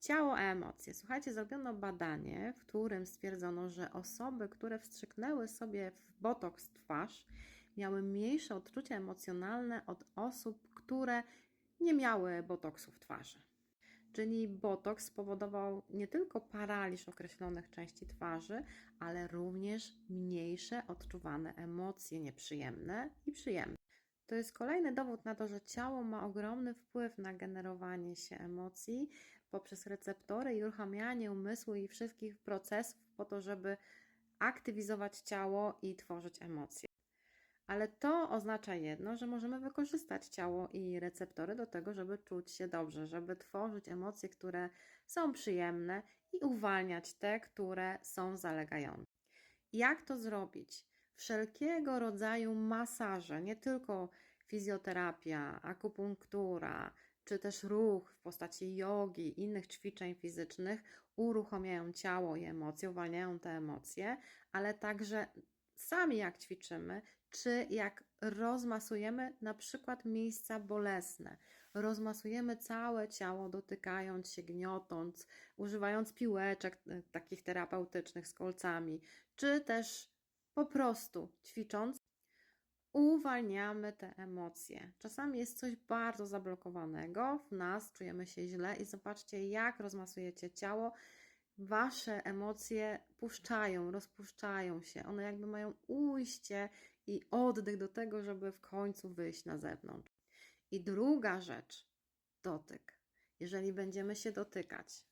Ciało a emocje. Słuchajcie, zrobiono badanie, w którym stwierdzono, że osoby, które wstrzyknęły sobie w botoks twarz, miały mniejsze odczucia emocjonalne od osób, które nie miały botoksu w twarzy. Czyli botoks spowodował nie tylko paraliż określonych części twarzy, ale również mniejsze odczuwane emocje nieprzyjemne i przyjemne. To jest kolejny dowód na to, że ciało ma ogromny wpływ na generowanie się emocji poprzez receptory i uruchamianie umysłu i wszystkich procesów po to, żeby aktywizować ciało i tworzyć emocje. Ale to oznacza jedno, że możemy wykorzystać ciało i receptory do tego, żeby czuć się dobrze, żeby tworzyć emocje, które są przyjemne i uwalniać te, które są zalegające. Jak to zrobić? Wszelkiego rodzaju masaże, nie tylko fizjoterapia, akupunktura, czy też ruch w postaci jogi, innych ćwiczeń fizycznych uruchamiają ciało i emocje, uwalniają te emocje, ale także sami jak ćwiczymy, czy jak rozmasujemy na przykład miejsca bolesne. Rozmasujemy całe ciało, dotykając się, gniotąc, używając piłeczek e, takich terapeutycznych z kolcami, czy też po prostu ćwicząc, uwalniamy te emocje. Czasami jest coś bardzo zablokowanego w nas, czujemy się źle i zobaczcie, jak rozmasujecie ciało. Wasze emocje puszczają, rozpuszczają się. One jakby mają ujście i oddech do tego, żeby w końcu wyjść na zewnątrz. I druga rzecz, dotyk. Jeżeli będziemy się dotykać,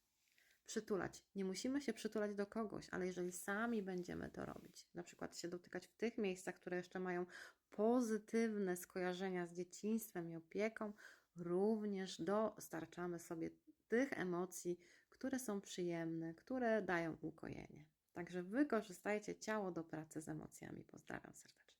przytulać, nie musimy się przytulać do kogoś, ale jeżeli sami będziemy to robić, na przykład się dotykać w tych miejscach, które jeszcze mają pozytywne skojarzenia z dzieciństwem i opieką, również dostarczamy sobie tych emocji, które są przyjemne, które dają ukojenie. Także wykorzystajcie ciało do pracy z emocjami. Pozdrawiam serdecznie.